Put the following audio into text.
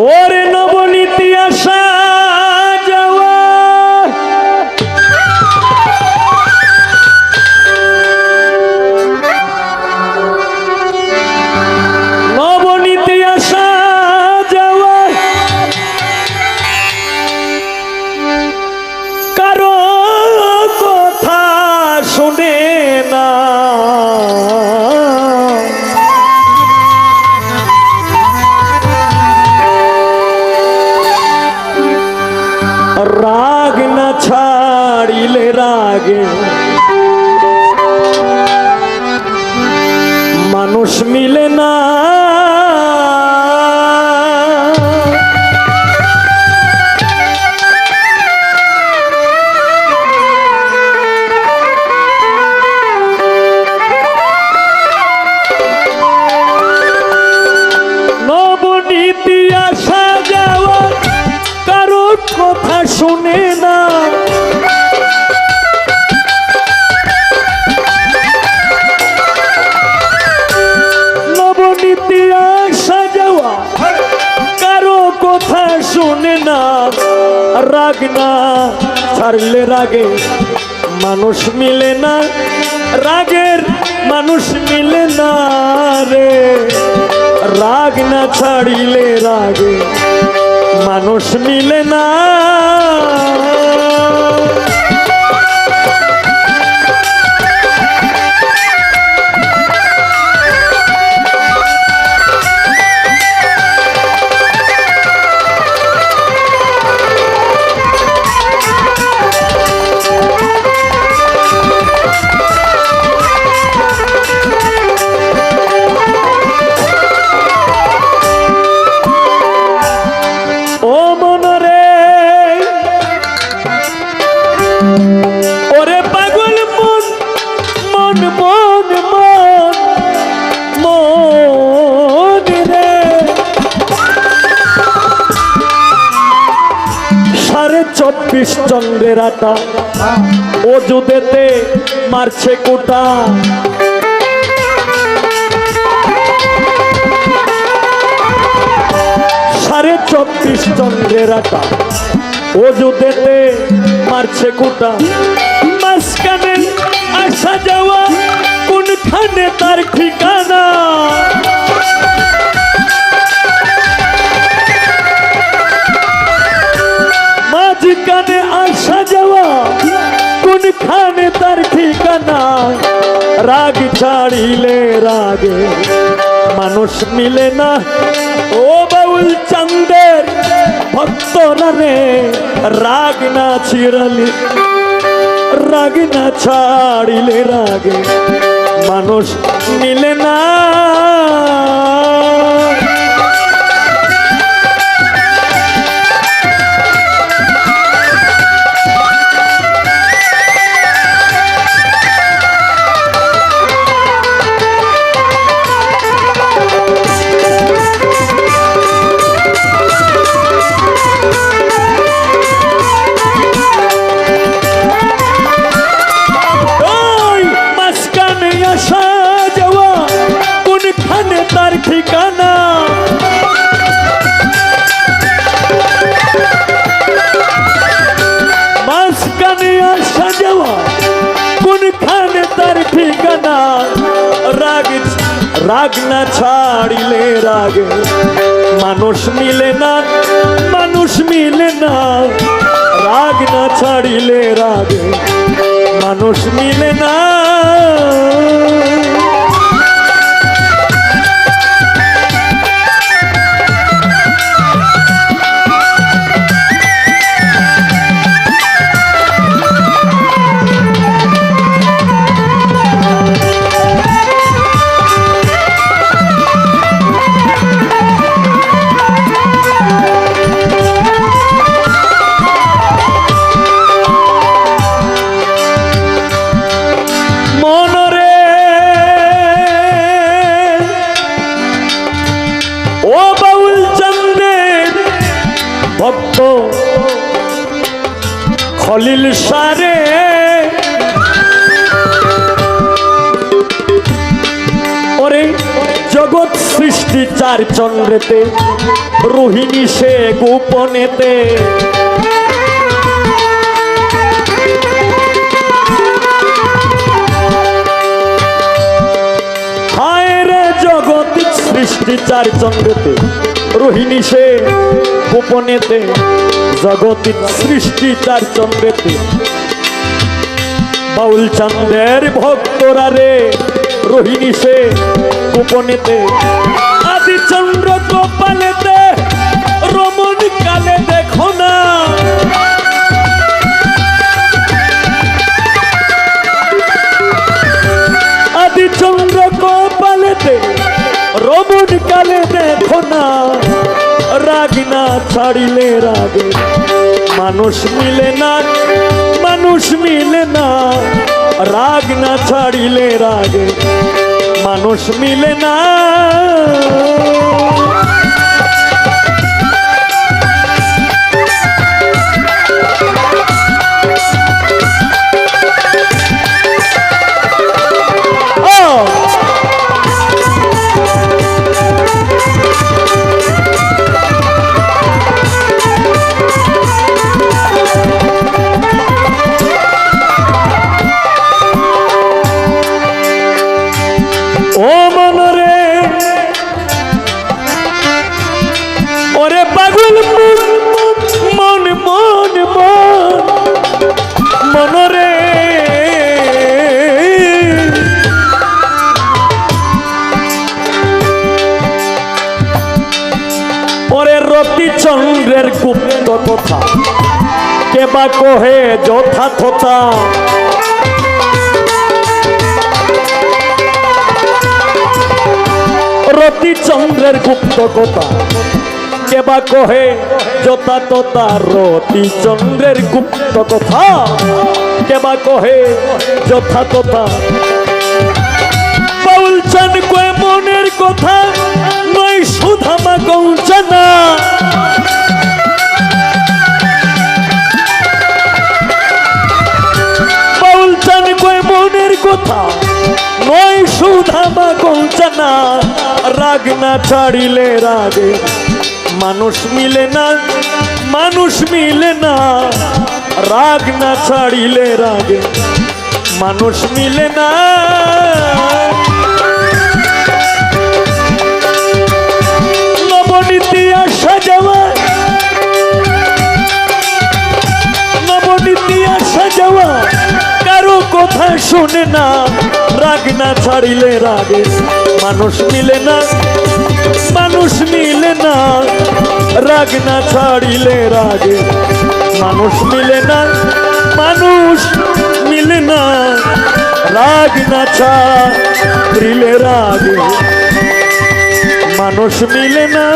ওরে রাগে রাগ না ছাড়লে রাগে মানুষ মিলে না, রাগের মানুষ মিলে না রে। রাগ না ছাড়িলে রাগে মানুষ মিলে না। চন্দ্রের আটা। ও মারছে কোটা। সাড়ে চব্বিশ চন্দ্রের আটা। অজুদেতে মারছে কুটা। আসা যাওয়া, কোনখানে তার ঠিকানা? মাঝখানে আসা যাওয়া, কোনখানে তার ঠিকানা? রাগ ছাড়িলে রাগে, মানুষ মিলে না। ও বাউল চন্দের ভক্তরা রে রাগ না ছিড়ালি, রাগ না ছাড়িলে রাগে, মানুষ মিলে না। রাগ না ছাড়িলে রাগে। মানুষ মিলে না, মানুষ মিলে না। রাগ না ছাড়িলে রাগে। মানুষ মিলে না। খলিল সারে। ওরে জগৎ সৃষ্টি চার চন্দ্রেতে রোহিণী সে গোপনেতে। সৃষ্টি চার চন্দ্রেতে রোহিণী সে গোপনেতে জগতের সৃষ্টি তার চন্দ্রেতে। বাউল চন্দ্রের ভক্তরা রে রোহিণী সে গোপনেতে। দেখো না, রাগ না ছাড়িলে রাগে। মানুষ মিলে না, মানুষ মিলে না, রাগ না ছাড়িলে রাগে। মানুষ মিলে না। চন্দ্রের গুপ্ত কথা। কেবা কহে যথা থতা রতি চন্দ্রের গুপ্ত কথা। কেবা কহে যথা তথা রতি চন্দ্রের গুপ্ত কথা। কেবা কহে যথা তথা বাউল চান কয়ে, মনের কথা নয় সুধামা গৌচানা কথা। নয় সুধামা কঞ্চনা, রাগ না ছাড়িলে রাগে। মানুষ মিলে না, মানুষ মিলে না, রাগ না ছাড়িলে রাগে। মানুষ মিলে না। কথা শুনে না, রাগ না ছাড়িলে রাগে, মানুষ মিলে না, মানুষ মিলে না, রাগ না ছাড়িলে রাগে, মানুষ মিলে না, মানুষ মিলে না, রাগ না ছাড়িলে রাগে, মানুষ মিলে না।